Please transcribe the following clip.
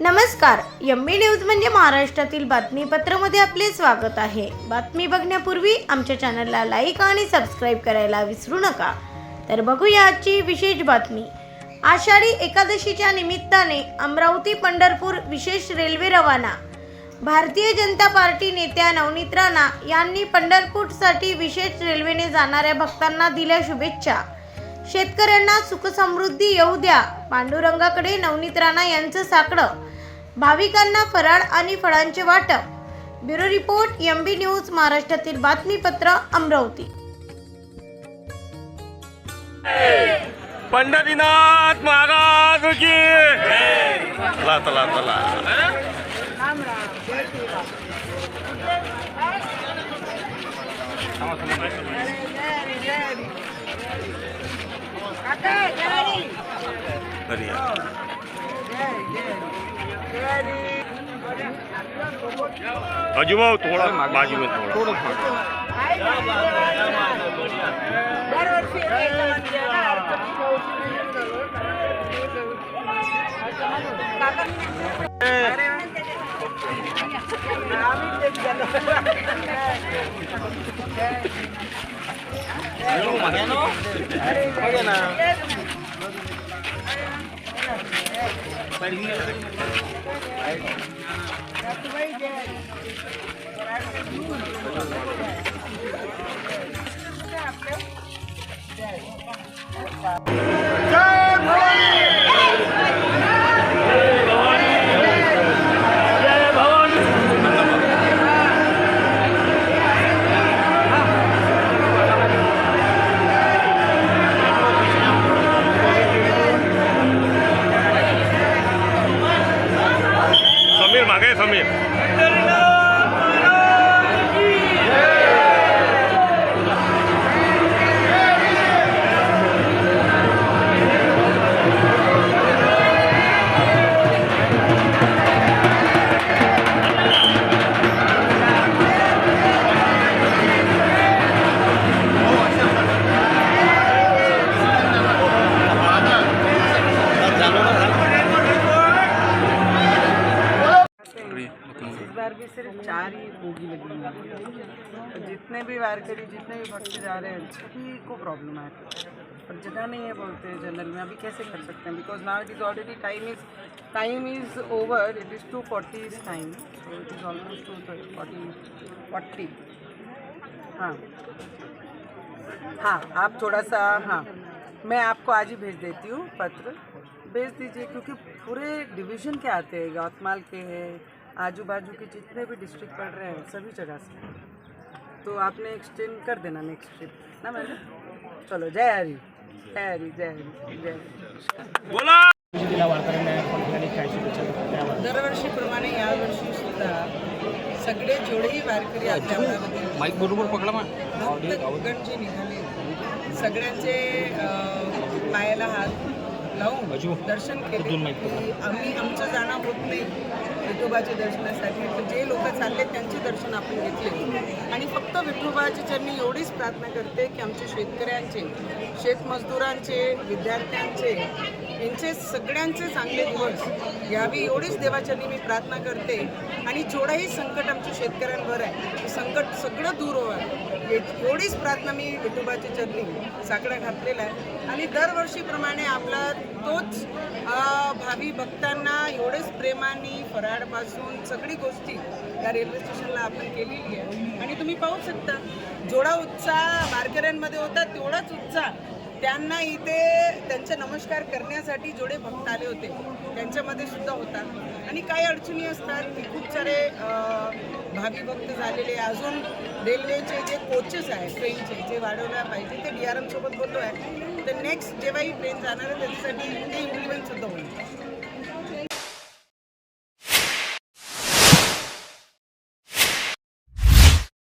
नमस्कार M B news म्हणजे महाराष्ट्रातील बातमीपत्रामध्ये आपले स्वागत आहे. बातमी बघण्यापूर्वी आमच्या चॅनलला लाईक आणि सबस्क्राईब करायला विसरू नका. तर बघूया आजची विशेष बातमी. आषाढी एकादशीच्या निमित्ताने अमरावती पंढरपूर विशेष रेल्वे रवाना. भारतीय जनता पार्टी नेत्या नवनीत राणा यांनी पंढरपूरसाठी विशेष रेल्वेने जाणाऱ्या भक्तांना दिल्या शुभेच्छा. शेतकऱ्यांना सुखसमृद्धी येऊ द्या. पांडुरंगाकडे नवनीत राणा यांचं साकडं. भाविकांना फराळ आणि फळांचे वाटप bureau report M B news महाराष्ट्रातील बातमीपत्र अमरावती पंढरीनाथ महाराज की चला चला घरी या. अजिबाऊ थोडा बाजू में પડી away from. बार भी सिर्फ़ चार ही बोगी लगी हुई है। तो जितने भी वारकरी जितने भी भक्त जा रहे हैं सभी को प्रॉब्लम है। पर जगह नहीं है बोलते हैं जनरल में, अभी कैसे कर सकते हैं? Because now it is already time is time is over it is two forty is time so it is almost two forty forty हाँ। हाँ आप थोड़ा सा हाँ मैं आपको आज ही भेज देती हूँ पत्र। भेज दीजिए, क्योंकि पूरे डिवीज़न के आते हैं यवतमाल के हैं आजू बाजू के जितने भी डिस्ट्रिक्ट पड़ रहे हैं सभी जगह से। तो आपने एक्सटेंड कर देना नेक्स्ट ट्रिप ना मैडम? चलो जय हरी। जय हरी जय हरी जय हरी। बोला। दरवर्षीप्रमाणे यावर्षी सुद्धा सगळे जेवढेही वारकरी आपल्या माईक बरोबर पकडा निघाले. सगळ्यांचे पायाला हात लावून दर्शन केले. आम्ही आमचं जाणं होत नाही. विठोबाच्या दर्शनासाठी. जे लोक चालले त्यांचे दर्शन आपण घेतले. आणि फक्त विठोबाच्या चरणी एवढीच प्रार्थना करते की आमच्या शेतकऱ्यांचे शेतमजदुरांचे विद्यार्थ्यांचे यांचे सगळ्यांचे चांगले दिवस यावी एवढीच देवाचरणी मी प्रार्थना करते. आणि जेवढंही संकट आमच्या शेतकऱ्यांवर आहे संकट सगळं दूर व्हावं एवढीच प्रार्थना मी विठोबाच्या चरणी साकडा घातलेला आहे. आणि दरवर्षीप्रमाणे आपला तोच भावी भक्तांना एवढेच प्रेमाने फराळपासून सगळी गोष्टी या रेल्वे स्टेशनला आपण केलेली आहे. आणि तुम्ही पाहू शकता जेवढा उत्साह वारकऱ्यांमध्ये होता तेवढाच उत्साह त्यांना इथे त्यांचे नमस्कार करण्यासाठी जेवढे भक्त आले होते त्यांच्यामध्ये सुद्धा होता. आणि काही अडचणी असतात की खूप सारे भावीभक्त झालेले अजून रेल्वेचे जे कोचेस आहेत ट्रेनचे जे वाढवल्या पाहिजे ते डी आर एमसोबत बोललो आहे तर नेक्स्ट जेव्हाही ट्रेन जाणार आहे त्याच्यासाठी ते इम्प्लिमेंटसुद्धा होईल.